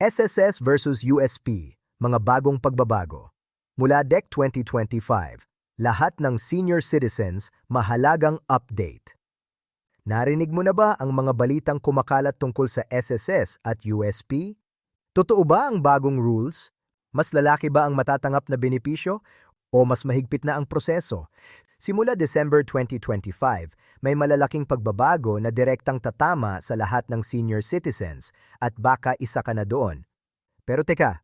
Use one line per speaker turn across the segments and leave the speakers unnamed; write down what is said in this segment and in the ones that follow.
SSS versus USP, mga bagong pagbabago. Mula DEC 2025, lahat ng senior citizens mahalagang update. Narinig mo na ba ang mga balitang kumakalat tungkol sa SSS at USP? Totoo ba ang bagong rules? Mas lalaki ba ang matatanggap na benepisyo o mas mahigpit na ang proseso? Simula December 2025, may malalaking pagbabago na direktang tatama sa lahat ng senior citizens at baka isa ka na doon. Pero teka,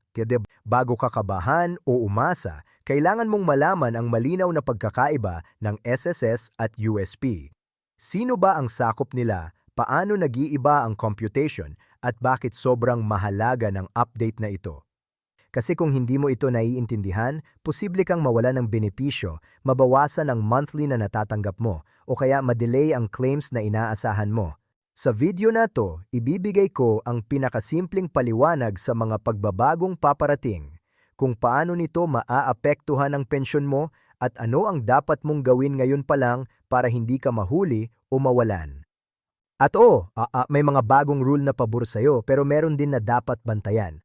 bago ka kabahan o umasa, kailangan mong malaman ang malinaw na pagkakaiba ng SSS at USP. Sino ba ang sakop nila, paano nag-iiba ang computation, at bakit sobrang mahalaga ng update na ito? Kasi kung hindi mo ito naiintindihan, posible kang mawala ng benepisyo, mabawasan ang monthly na natatanggap mo, o kaya madelay ang claims na inaasahan mo. Sa video na to, ibibigay ko ang pinakasimpleng paliwanag sa mga pagbabagong paparating, kung paano nito maaapektuhan ang pensyon mo at ano ang dapat mong gawin ngayon pa lang para hindi ka mahuli o mawalan. At oo, uh, uh, may mga bagong rule na pabor sa'yo pero meron din na dapat bantayan.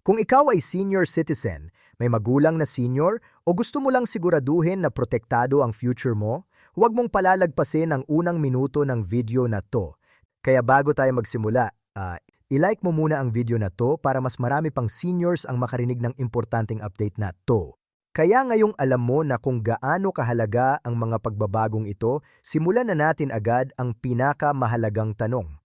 Kung ikaw ay senior citizen, may magulang na senior o gusto mo lang siguraduhin na protektado ang future mo, huwag mong palalagpasin ang unang minuto ng video na to. Kaya bago tayo magsimula, uh, i-like mo muna ang video na to para mas marami pang seniors ang makarinig ng importanteng update na to. Kaya ngayong alam mo na kung gaano kahalaga ang mga pagbabagong ito, simulan na natin agad ang pinakamahalagang tanong.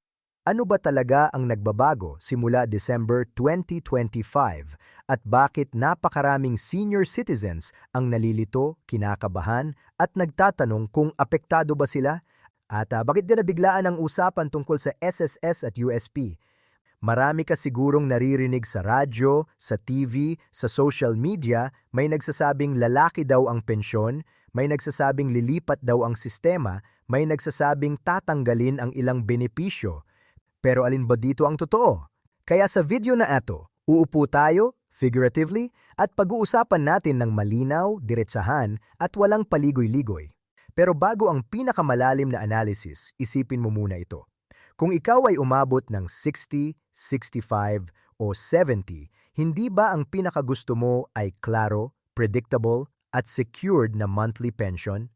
Ano ba talaga ang nagbabago simula December 2025 at bakit napakaraming senior citizens ang nalilito, kinakabahan at nagtatanong kung apektado ba sila? At uh, bakit din nabiglaan ang usapan tungkol sa SSS at USP? Marami ka sigurong naririnig sa radyo, sa TV, sa social media, may nagsasabing lalaki daw ang pensyon, may nagsasabing lilipat daw ang sistema, may nagsasabing tatanggalin ang ilang benepisyo, pero alin ba dito ang totoo? Kaya sa video na ito, uupo tayo, figuratively, at pag-uusapan natin ng malinaw, diretsahan, at walang paligoy-ligoy. Pero bago ang pinakamalalim na analysis, isipin mo muna ito. Kung ikaw ay umabot ng 60, 65, o 70, hindi ba ang pinakagusto mo ay klaro, predictable, at secured na monthly pension?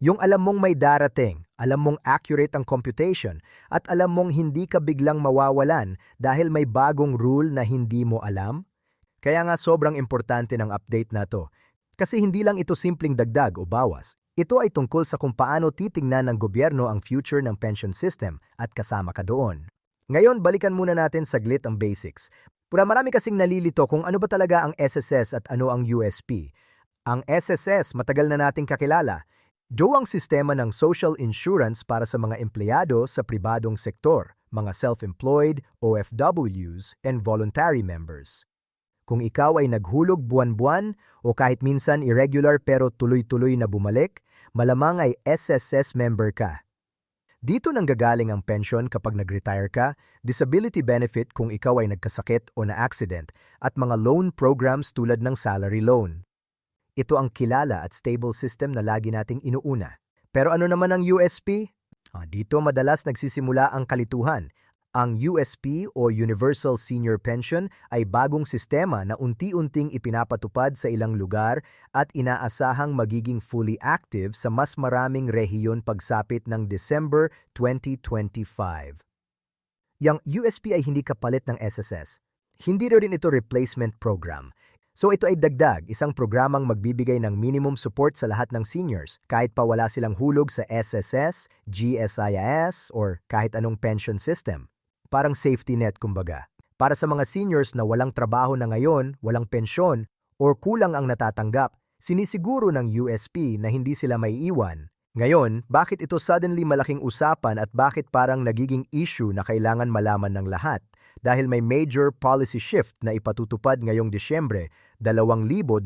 Yung alam mong may darating, alam mong accurate ang computation, at alam mong hindi ka biglang mawawalan dahil may bagong rule na hindi mo alam? Kaya nga sobrang importante ng update na to. Kasi hindi lang ito simpleng dagdag o bawas. Ito ay tungkol sa kung paano titingnan ng gobyerno ang future ng pension system at kasama ka doon. Ngayon, balikan muna natin saglit ang basics. Pura marami kasing nalilito kung ano ba talaga ang SSS at ano ang USP. Ang SSS matagal na nating kakilala Do ang sistema ng social insurance para sa mga empleyado sa pribadong sektor, mga self-employed, OFWs, and voluntary members. Kung ikaw ay naghulog buwan-buwan o kahit minsan irregular pero tuloy-tuloy na bumalik, malamang ay SSS member ka. Dito nang gagaling ang pension kapag nag-retire ka, disability benefit kung ikaw ay nagkasakit o na-accident, at mga loan programs tulad ng salary loan. Ito ang kilala at stable system na lagi nating inuuna. Pero ano naman ang USP? Ah, dito madalas nagsisimula ang kalituhan. Ang USP o Universal Senior Pension ay bagong sistema na unti-unting ipinapatupad sa ilang lugar at inaasahang magiging fully active sa mas maraming rehiyon pagsapit ng December 2025. Yang USP ay hindi kapalit ng SSS. Hindi rin ito replacement program. So ito ay dagdag, isang programang magbibigay ng minimum support sa lahat ng seniors kahit pa wala silang hulog sa SSS, GSIS, or kahit anong pension system. Parang safety net kumbaga. Para sa mga seniors na walang trabaho na ngayon, walang pensyon, or kulang ang natatanggap, sinisiguro ng USP na hindi sila may iwan. Ngayon, bakit ito suddenly malaking usapan at bakit parang nagiging issue na kailangan malaman ng lahat? Dahil may major policy shift na ipatutupad ngayong Disyembre 2025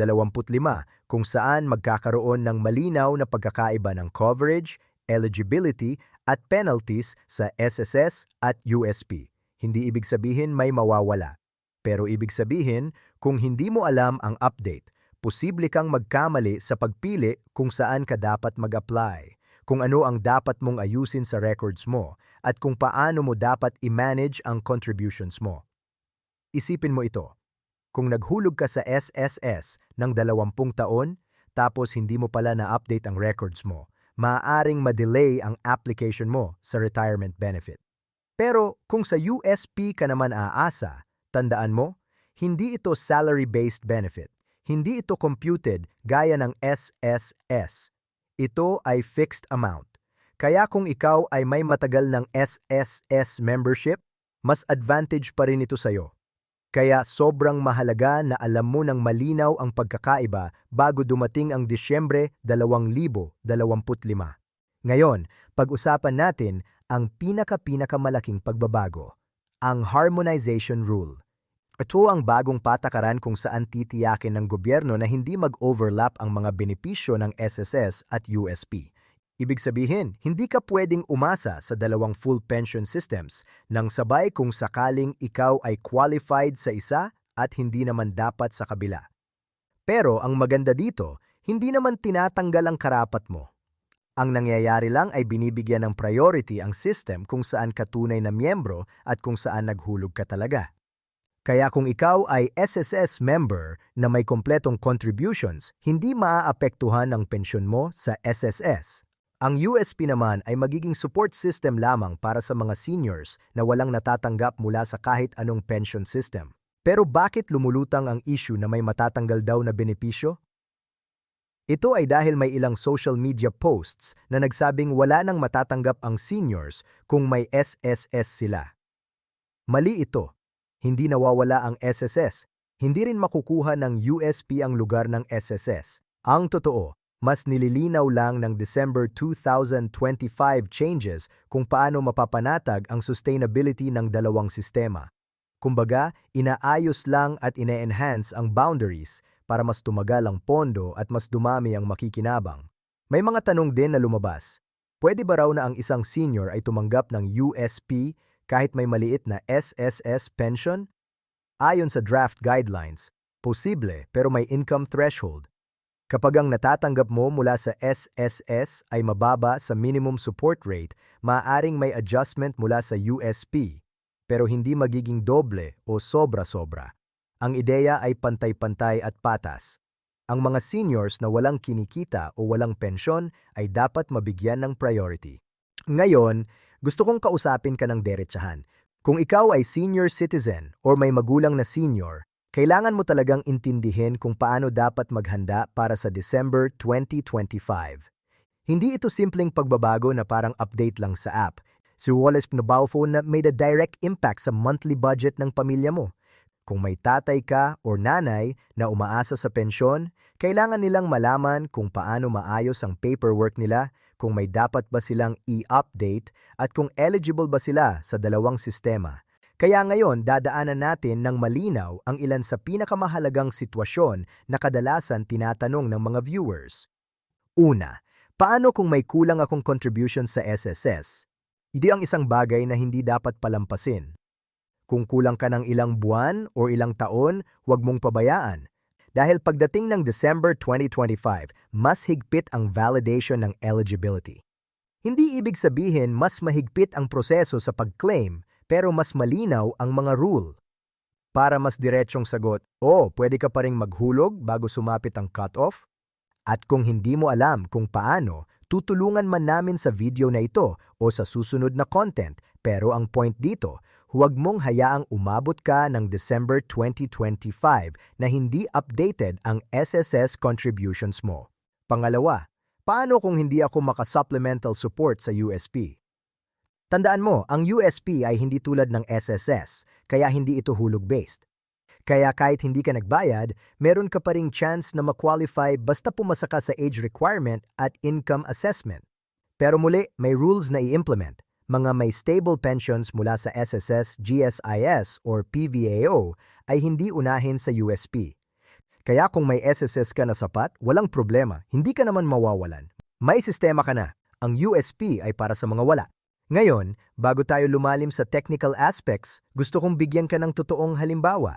kung saan magkakaroon ng malinaw na pagkakaiba ng coverage, eligibility at penalties sa SSS at USP. Hindi ibig sabihin may mawawala. Pero ibig sabihin, kung hindi mo alam ang update, posible kang magkamali sa pagpili kung saan ka dapat mag-apply kung ano ang dapat mong ayusin sa records mo, at kung paano mo dapat i-manage ang contributions mo. Isipin mo ito. Kung naghulog ka sa SSS ng 20 taon, tapos hindi mo pala na-update ang records mo, maaaring ma-delay ang application mo sa retirement benefit. Pero kung sa USP ka naman aasa, tandaan mo, hindi ito salary-based benefit. Hindi ito computed gaya ng SSS. Ito ay fixed amount. Kaya kung ikaw ay may matagal ng SSS membership, mas advantage pa rin ito sa'yo. Kaya sobrang mahalaga na alam mo ng malinaw ang pagkakaiba bago dumating ang Disyembre 2025. Ngayon, pag-usapan natin ang pinaka-pinakamalaking pagbabago, ang Harmonization Rule. Ito ang bagong patakaran kung saan titiyakin ng gobyerno na hindi mag-overlap ang mga benepisyo ng SSS at USP. Ibig sabihin, hindi ka pwedeng umasa sa dalawang full pension systems nang sabay kung sakaling ikaw ay qualified sa isa at hindi naman dapat sa kabila. Pero ang maganda dito, hindi naman tinatanggal ang karapat mo. Ang nangyayari lang ay binibigyan ng priority ang system kung saan ka tunay na miyembro at kung saan naghulog ka talaga. Kaya kung ikaw ay SSS member na may kompletong contributions, hindi maaapektuhan ang pensyon mo sa SSS. Ang USP naman ay magiging support system lamang para sa mga seniors na walang natatanggap mula sa kahit anong pension system. Pero bakit lumulutang ang issue na may matatanggal daw na benepisyo? Ito ay dahil may ilang social media posts na nagsabing wala nang matatanggap ang seniors kung may SSS sila. Mali ito. Hindi nawawala ang SSS. Hindi rin makukuha ng USP ang lugar ng SSS. Ang totoo, mas nililinaw lang ng December 2025 changes kung paano mapapanatag ang sustainability ng dalawang sistema. Kumbaga, inaayos lang at ine-enhance ang boundaries para mas tumagal ang pondo at mas dumami ang makikinabang. May mga tanong din na lumabas. Pwede ba raw na ang isang senior ay tumanggap ng USP kahit may maliit na SSS pension? Ayon sa draft guidelines, posible pero may income threshold. Kapag ang natatanggap mo mula sa SSS ay mababa sa minimum support rate, maaaring may adjustment mula sa USP, pero hindi magiging doble o sobra-sobra. Ang ideya ay pantay-pantay at patas. Ang mga seniors na walang kinikita o walang pensyon ay dapat mabigyan ng priority. Ngayon, gusto kong kausapin ka ng derechahan. Kung ikaw ay senior citizen or may magulang na senior, kailangan mo talagang intindihin kung paano dapat maghanda para sa December 2025. Hindi ito simpleng pagbabago na parang update lang sa app. Si Wallace Pnabalfo na made a direct impact sa monthly budget ng pamilya mo. Kung may tatay ka o nanay na umaasa sa pensyon, kailangan nilang malaman kung paano maayos ang paperwork nila, kung may dapat ba silang i-update at kung eligible ba sila sa dalawang sistema. Kaya ngayon dadaanan natin ng malinaw ang ilan sa pinakamahalagang sitwasyon na kadalasan tinatanong ng mga viewers. Una, paano kung may kulang akong contribution sa SSS? Ito ang isang bagay na hindi dapat palampasin. Kung kulang ka ng ilang buwan o ilang taon, huwag mong pabayaan. Dahil pagdating ng December 2025, mas higpit ang validation ng eligibility. Hindi ibig sabihin mas mahigpit ang proseso sa pag-claim, pero mas malinaw ang mga rule. Para mas diretsyong sagot, o oh, pwede ka pa rin maghulog bago sumapit ang cut-off? At kung hindi mo alam kung paano, tutulungan man namin sa video na ito o sa susunod na content. Pero ang point dito, huwag mong hayaang umabot ka ng December 2025 na hindi updated ang SSS contributions mo. Pangalawa, paano kung hindi ako maka-supplemental support sa USP? Tandaan mo, ang USP ay hindi tulad ng SSS, kaya hindi ito hulog-based. Kaya kahit hindi ka nagbayad, meron ka pa ring chance na ma-qualify basta pumasa ka sa age requirement at income assessment. Pero muli, may rules na i-implement. Mga may stable pensions mula sa SSS, GSIS, or PVAO ay hindi unahin sa USP. Kaya kung may SSS ka na sapat, walang problema, hindi ka naman mawawalan. May sistema ka na. Ang USP ay para sa mga wala. Ngayon, bago tayo lumalim sa technical aspects, gusto kong bigyan ka ng totoong halimbawa.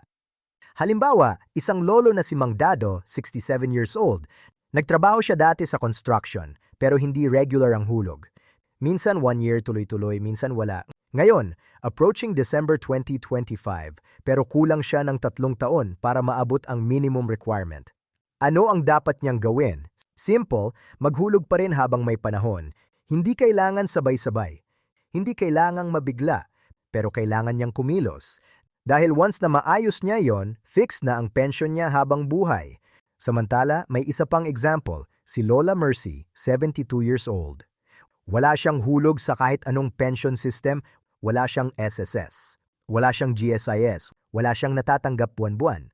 Halimbawa, isang lolo na si Mang Dado, 67 years old. Nagtrabaho siya dati sa construction, pero hindi regular ang hulog. Minsan one year tuloy-tuloy, minsan wala. Ngayon, approaching December 2025, pero kulang siya ng tatlong taon para maabot ang minimum requirement. Ano ang dapat niyang gawin? Simple, maghulog pa rin habang may panahon. Hindi kailangan sabay-sabay. Hindi kailangang mabigla, pero kailangan niyang kumilos. Dahil once na maayos niya yon, fix na ang pension niya habang buhay. Samantala, may isa pang example, si Lola Mercy, 72 years old. Wala siyang hulog sa kahit anong pension system, wala siyang SSS, wala siyang GSIS, wala siyang natatanggap buwan-buwan.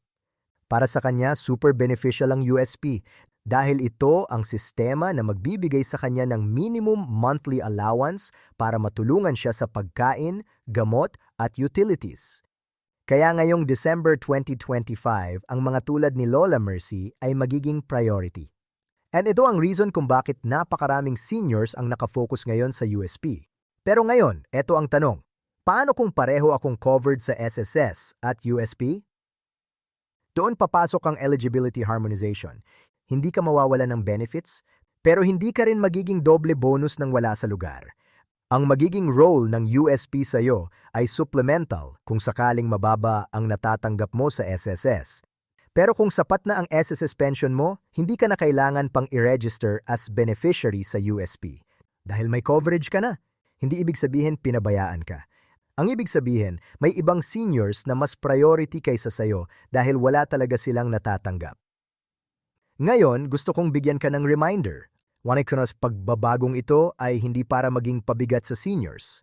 Para sa kanya, super beneficial ang USP dahil ito ang sistema na magbibigay sa kanya ng minimum monthly allowance para matulungan siya sa pagkain, gamot at utilities. Kaya ngayong December 2025, ang mga tulad ni Lola Mercy ay magiging priority. And ito ang reason kung bakit napakaraming seniors ang nakafocus ngayon sa USP. Pero ngayon, ito ang tanong. Paano kung pareho akong covered sa SSS at USP? Doon papasok ang eligibility harmonization. Hindi ka mawawala ng benefits, pero hindi ka rin magiging doble bonus ng wala sa lugar. Ang magiging role ng USP sa iyo ay supplemental kung sakaling mababa ang natatanggap mo sa SSS. Pero kung sapat na ang SSS pension mo, hindi ka na kailangan pang i-register as beneficiary sa USP. Dahil may coverage ka na, hindi ibig sabihin pinabayaan ka. Ang ibig sabihin, may ibang seniors na mas priority kaysa sayo dahil wala talaga silang natatanggap. Ngayon, gusto kong bigyan ka ng reminder. Wanay ko pagbabagong ito ay hindi para maging pabigat sa seniors.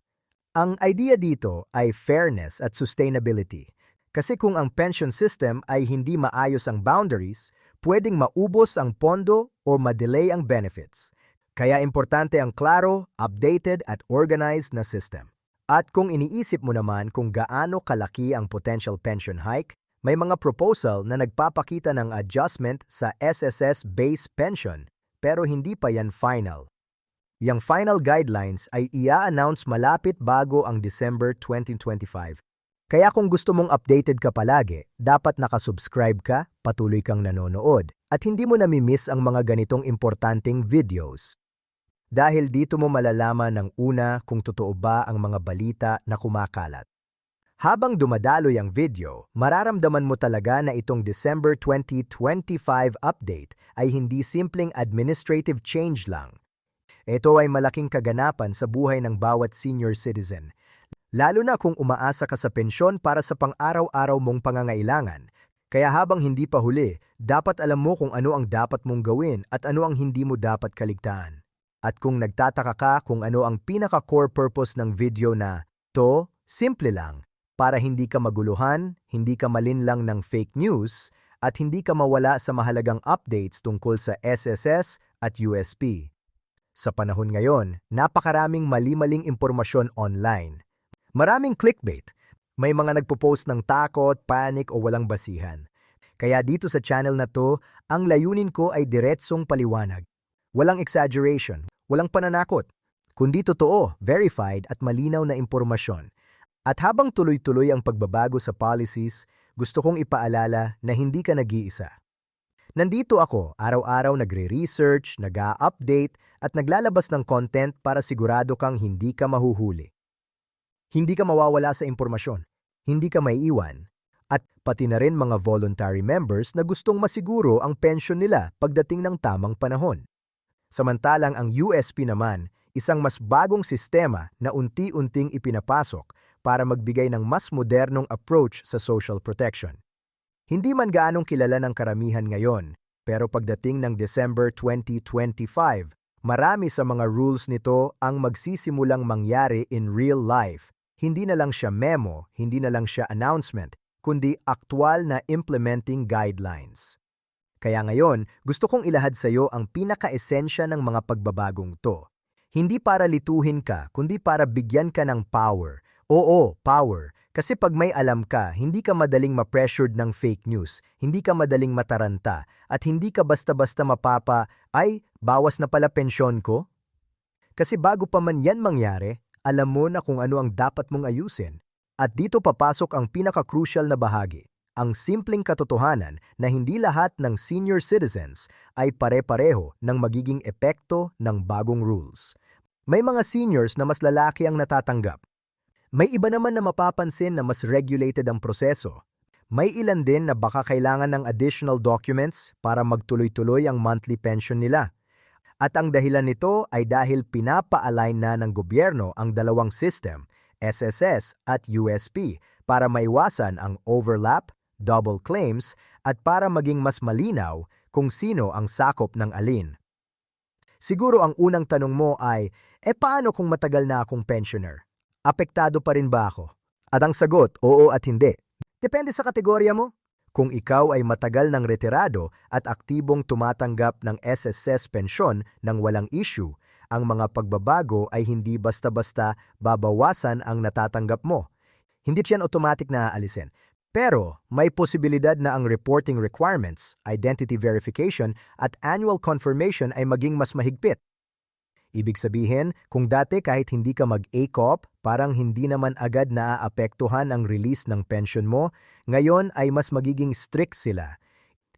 Ang idea dito ay fairness at sustainability. Kasi kung ang pension system ay hindi maayos ang boundaries, pwedeng maubos ang pondo o madelay ang benefits. Kaya importante ang klaro, updated at organized na system. At kung iniisip mo naman kung gaano kalaki ang potential pension hike, may mga proposal na nagpapakita ng adjustment sa SSS base pension pero hindi pa yan final. Yang final guidelines ay ia-announce malapit bago ang December 2025. Kaya kung gusto mong updated ka palagi, dapat nakasubscribe ka, patuloy kang nanonood, at hindi mo namimiss ang mga ganitong importanteng videos. Dahil dito mo malalaman ng una kung totoo ba ang mga balita na kumakalat. Habang dumadaloy ang video, mararamdaman mo talaga na itong December 2025 update ay hindi simpleng administrative change lang. Ito ay malaking kaganapan sa buhay ng bawat senior citizen, lalo na kung umaasa ka sa pensyon para sa pang-araw-araw mong pangangailangan. Kaya habang hindi pa huli, dapat alam mo kung ano ang dapat mong gawin at ano ang hindi mo dapat kaligtaan. At kung nagtataka ka kung ano ang pinaka-core purpose ng video na to, simple lang, para hindi ka maguluhan, hindi ka malinlang ng fake news, at hindi ka mawala sa mahalagang updates tungkol sa SSS at USP. Sa panahon ngayon, napakaraming mali-maling impormasyon online. Maraming clickbait. May mga nagpo-post ng takot, panic o walang basihan. Kaya dito sa channel na to, ang layunin ko ay diretsong paliwanag. Walang exaggeration, walang pananakot, kundi totoo, verified at malinaw na impormasyon at habang tuloy-tuloy ang pagbabago sa policies, gusto kong ipaalala na hindi ka nag-iisa. Nandito ako, araw-araw nagre-research, nag-a-update, at naglalabas ng content para sigurado kang hindi ka mahuhuli. Hindi ka mawawala sa impormasyon, hindi ka maiiwan, at pati na rin mga voluntary members na gustong masiguro ang pension nila pagdating ng tamang panahon. Samantalang ang USP naman, isang mas bagong sistema na unti-unting ipinapasok para magbigay ng mas modernong approach sa social protection. Hindi man gaanong kilala ng karamihan ngayon, pero pagdating ng December 2025, marami sa mga rules nito ang magsisimulang mangyari in real life. Hindi na lang siya memo, hindi na lang siya announcement, kundi aktwal na implementing guidelines. Kaya ngayon, gusto kong ilahad sa iyo ang pinaka-esensya ng mga pagbabagong to. Hindi para lituhin ka, kundi para bigyan ka ng power, Oo, power. Kasi pag may alam ka, hindi ka madaling ma-pressured ng fake news, hindi ka madaling mataranta, at hindi ka basta-basta mapapa, ay, bawas na pala pensyon ko? Kasi bago pa man yan mangyari, alam mo na kung ano ang dapat mong ayusin. At dito papasok ang pinaka-crucial na bahagi, ang simpleng katotohanan na hindi lahat ng senior citizens ay pare-pareho ng magiging epekto ng bagong rules. May mga seniors na mas lalaki ang natatanggap, May iba naman na mapapansin na mas regulated ang proseso. May ilan din na baka kailangan ng additional documents para magtuloy-tuloy ang monthly pension nila. At ang dahilan nito ay dahil pinapa-align na ng gobyerno ang dalawang system, SSS at USP, para maiwasan ang overlap, double claims, at para maging mas malinaw kung sino ang sakop ng alin. Siguro ang unang tanong mo ay, e paano kung matagal na akong pensioner? Apektado pa rin ba ako? At ang sagot, oo at hindi. Depende sa kategorya mo. Kung ikaw ay matagal ng retirado at aktibong tumatanggap ng SSS pensyon ng walang issue, ang mga pagbabago ay hindi basta-basta babawasan ang natatanggap mo. Hindi yan automatic na aalisin. Pero may posibilidad na ang reporting requirements, identity verification at annual confirmation ay maging mas mahigpit. Ibig sabihin, kung dati kahit hindi ka mag-ACOP, parang hindi naman agad naaapektuhan ang release ng pension mo, ngayon ay mas magiging strict sila.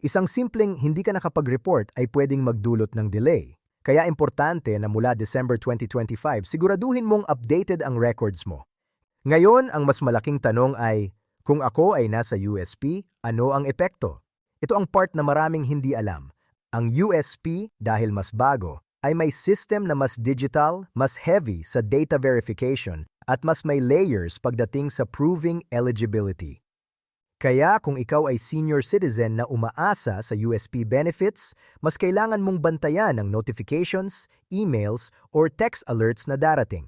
Isang simpleng hindi ka nakapag-report ay pwedeng magdulot ng delay. Kaya importante na mula December 2025, siguraduhin mong updated ang records mo. Ngayon, ang mas malaking tanong ay, kung ako ay nasa USP, ano ang epekto? Ito ang part na maraming hindi alam. Ang USP, dahil mas bago, ay may system na mas digital, mas heavy sa data verification, at mas may layers pagdating sa proving eligibility. Kaya kung ikaw ay senior citizen na umaasa sa USP benefits, mas kailangan mong bantayan ang notifications, emails, or text alerts na darating.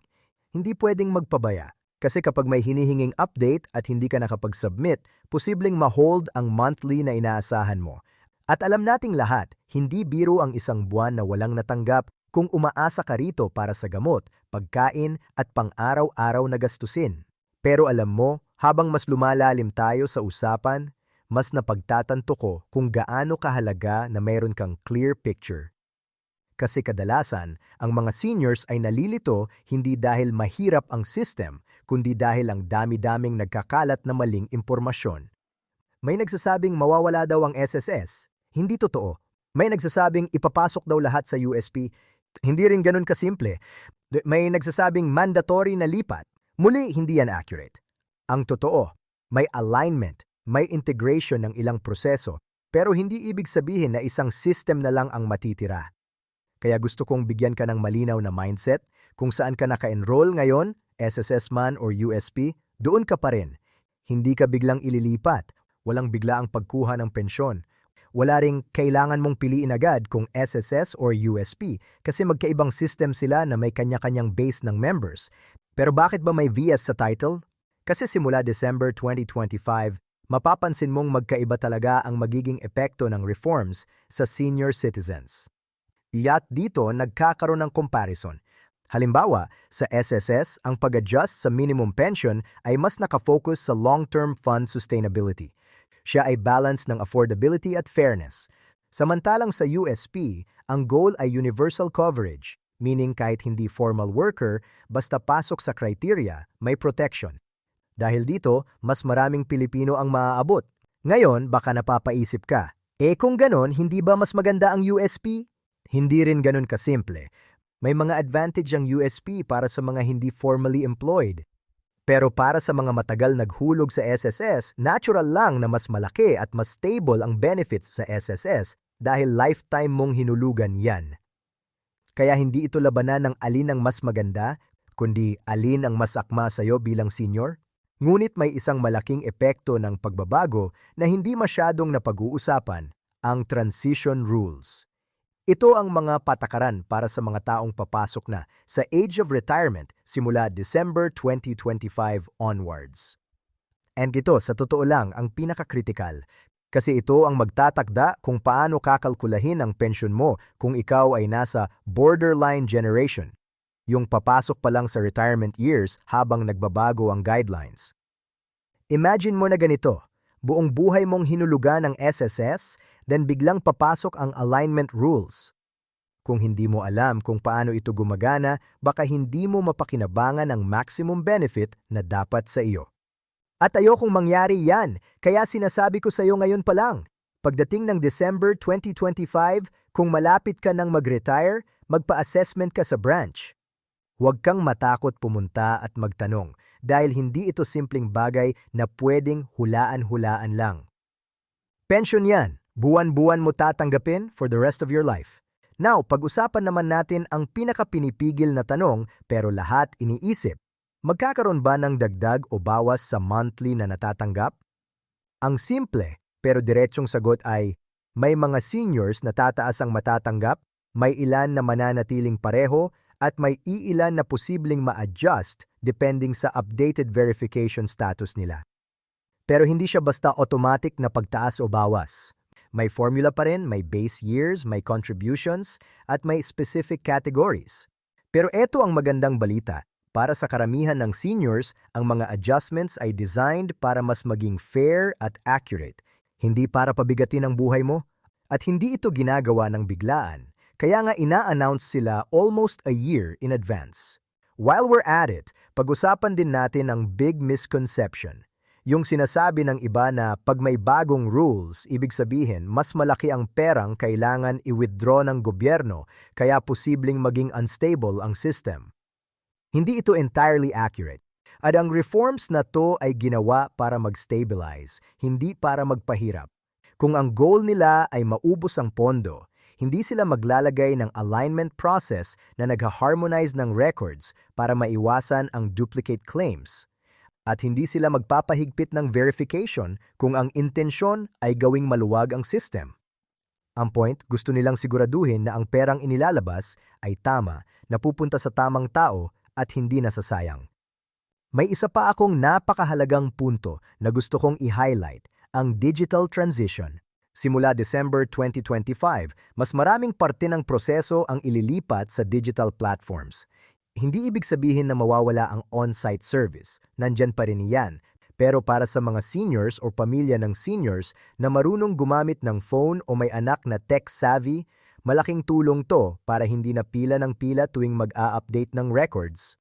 Hindi pwedeng magpabaya kasi kapag may hinihinging update at hindi ka nakapag-submit, posibleng ma-hold ang monthly na inaasahan mo. At alam nating lahat, hindi biro ang isang buwan na walang natanggap kung umaasa ka rito para sa gamot, pagkain at pang-araw-araw na gastusin. Pero alam mo, habang mas lumalalim tayo sa usapan, mas napagtatanto ko kung gaano kahalaga na mayroon kang clear picture. Kasi kadalasan, ang mga seniors ay nalilito hindi dahil mahirap ang system, kundi dahil ang dami-daming nagkakalat na maling impormasyon. May nagsasabing mawawala daw ang SSS, hindi totoo. May nagsasabing ipapasok daw lahat sa USP. Hindi rin ganun kasimple. May nagsasabing mandatory na lipat. Muli, hindi yan accurate. Ang totoo, may alignment, may integration ng ilang proseso, pero hindi ibig sabihin na isang system na lang ang matitira. Kaya gusto kong bigyan ka ng malinaw na mindset, kung saan ka naka-enroll ngayon, SSS man or USP, doon ka pa rin. Hindi ka biglang ililipat, walang bigla ang pagkuha ng pensyon, wala ring kailangan mong piliin agad kung SSS or USP kasi magkaibang system sila na may kanya-kanyang base ng members. Pero bakit ba may VS sa title? Kasi simula December 2025, mapapansin mong magkaiba talaga ang magiging epekto ng reforms sa senior citizens. Iyat dito nagkakaroon ng comparison. Halimbawa, sa SSS, ang pag-adjust sa minimum pension ay mas nakafocus sa long-term fund sustainability – siya ay balance ng affordability at fairness. Samantalang sa USP, ang goal ay universal coverage, meaning kahit hindi formal worker, basta pasok sa criteria, may protection. Dahil dito, mas maraming Pilipino ang maaabot. Ngayon, baka napapaisip ka, eh kung ganon, hindi ba mas maganda ang USP? Hindi rin ganon kasimple. May mga advantage ang USP para sa mga hindi formally employed. Pero para sa mga matagal naghulog sa SSS, natural lang na mas malaki at mas stable ang benefits sa SSS dahil lifetime mong hinulugan yan. Kaya hindi ito labanan ng alin ang mas maganda, kundi alin ang mas akma sa iyo bilang senior. Ngunit may isang malaking epekto ng pagbabago na hindi masyadong napag-uusapan, ang transition rules. Ito ang mga patakaran para sa mga taong papasok na sa age of retirement simula December 2025 onwards. And ito, sa totoo lang, ang pinakakritikal kasi ito ang magtatakda kung paano kakalkulahin ang pensyon mo kung ikaw ay nasa borderline generation, yung papasok pa lang sa retirement years habang nagbabago ang guidelines. Imagine mo na ganito, buong buhay mong hinulugan ng SSS then biglang papasok ang alignment rules. Kung hindi mo alam kung paano ito gumagana, baka hindi mo mapakinabangan ang maximum benefit na dapat sa iyo. At ayokong mangyari yan, kaya sinasabi ko sa iyo ngayon pa lang. Pagdating ng December 2025, kung malapit ka nang mag-retire, magpa-assessment ka sa branch. Huwag kang matakot pumunta at magtanong dahil hindi ito simpleng bagay na pwedeng hulaan-hulaan lang. Pension yan, buwan-buwan mo tatanggapin for the rest of your life. Now, pag-usapan naman natin ang pinakapinipigil na tanong pero lahat iniisip. Magkakaroon ba ng dagdag o bawas sa monthly na natatanggap? Ang simple pero diretsong sagot ay may mga seniors na tataas ang matatanggap, may ilan na mananatiling pareho, at may iilan na posibleng ma-adjust depending sa updated verification status nila. Pero hindi siya basta automatic na pagtaas o bawas. May formula pa rin, may base years, may contributions, at may specific categories. Pero ito ang magandang balita. Para sa karamihan ng seniors, ang mga adjustments ay designed para mas maging fair at accurate, hindi para pabigatin ang buhay mo. At hindi ito ginagawa ng biglaan, kaya nga ina-announce sila almost a year in advance. While we're at it, pag-usapan din natin ang big misconception – yung sinasabi ng iba na pag may bagong rules, ibig sabihin mas malaki ang perang kailangan i-withdraw ng gobyerno kaya posibleng maging unstable ang system. Hindi ito entirely accurate. At ang reforms na to ay ginawa para mag-stabilize, hindi para magpahirap. Kung ang goal nila ay maubos ang pondo, hindi sila maglalagay ng alignment process na nag-harmonize ng records para maiwasan ang duplicate claims at hindi sila magpapahigpit ng verification kung ang intensyon ay gawing maluwag ang system. Ang point, gusto nilang siguraduhin na ang perang inilalabas ay tama, napupunta sa tamang tao at hindi nasasayang. May isa pa akong napakahalagang punto na gusto kong i-highlight, ang digital transition. Simula December 2025, mas maraming parte ng proseso ang ililipat sa digital platforms. Hindi ibig sabihin na mawawala ang on-site service. Nandyan pa rin yan. Pero para sa mga seniors o pamilya ng seniors na marunong gumamit ng phone o may anak na tech-savvy, malaking tulong to para hindi na pila ng pila tuwing mag-a-update ng records.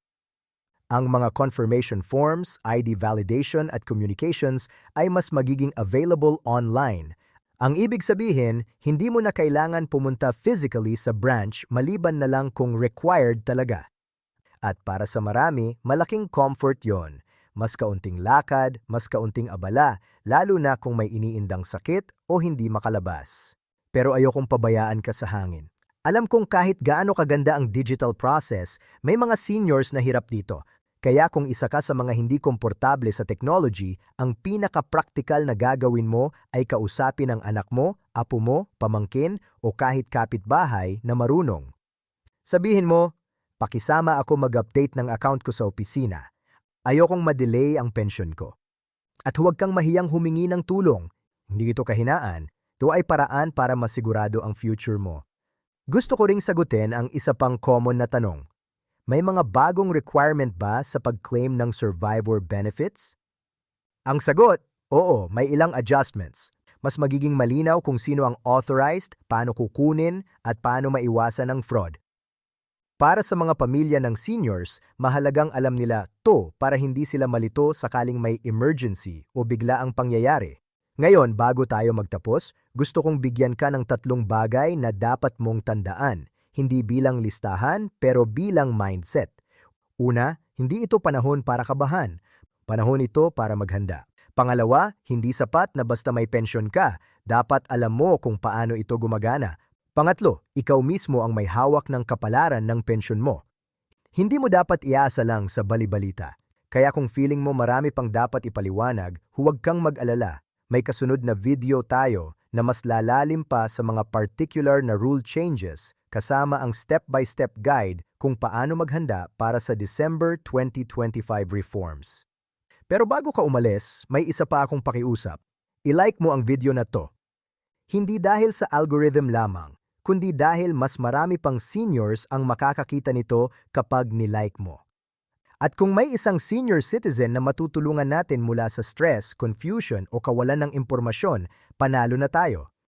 Ang mga confirmation forms, ID validation at communications ay mas magiging available online. Ang ibig sabihin, hindi mo na kailangan pumunta physically sa branch maliban na lang kung required talaga. At para sa marami, malaking comfort yon. Mas kaunting lakad, mas kaunting abala, lalo na kung may iniindang sakit o hindi makalabas. Pero ayokong pabayaan ka sa hangin. Alam kong kahit gaano kaganda ang digital process, may mga seniors na hirap dito. Kaya kung isa ka sa mga hindi komportable sa technology, ang pinaka-practical na gagawin mo ay kausapin ang anak mo, apo mo, pamangkin o kahit kapitbahay na marunong. Sabihin mo, Pakisama ako mag-update ng account ko sa opisina. Ayokong madelay ang pension ko. At huwag kang mahiyang humingi ng tulong. Hindi ito kahinaan. Ito ay paraan para masigurado ang future mo. Gusto ko ring sagutin ang isa pang common na tanong. May mga bagong requirement ba sa pag-claim ng survivor benefits? Ang sagot, oo, may ilang adjustments. Mas magiging malinaw kung sino ang authorized, paano kukunin, at paano maiwasan ang fraud. Para sa mga pamilya ng seniors, mahalagang alam nila to para hindi sila malito sakaling may emergency o bigla ang pangyayari. Ngayon, bago tayo magtapos, gusto kong bigyan ka ng tatlong bagay na dapat mong tandaan, hindi bilang listahan pero bilang mindset. Una, hindi ito panahon para kabahan. Panahon ito para maghanda. Pangalawa, hindi sapat na basta may pensyon ka. Dapat alam mo kung paano ito gumagana Pangatlo, ikaw mismo ang may hawak ng kapalaran ng pensyon mo. Hindi mo dapat iasa lang sa balibalita. Kaya kung feeling mo marami pang dapat ipaliwanag, huwag kang mag-alala. May kasunod na video tayo na mas lalalim pa sa mga particular na rule changes kasama ang step-by-step guide kung paano maghanda para sa December 2025 reforms. Pero bago ka umalis, may isa pa akong pakiusap. I-like mo ang video na to. Hindi dahil sa algorithm lamang, kundi dahil mas marami pang seniors ang makakakita nito kapag nilike mo. At kung may isang senior citizen na matutulungan natin mula sa stress, confusion o kawalan ng impormasyon, panalo na tayo.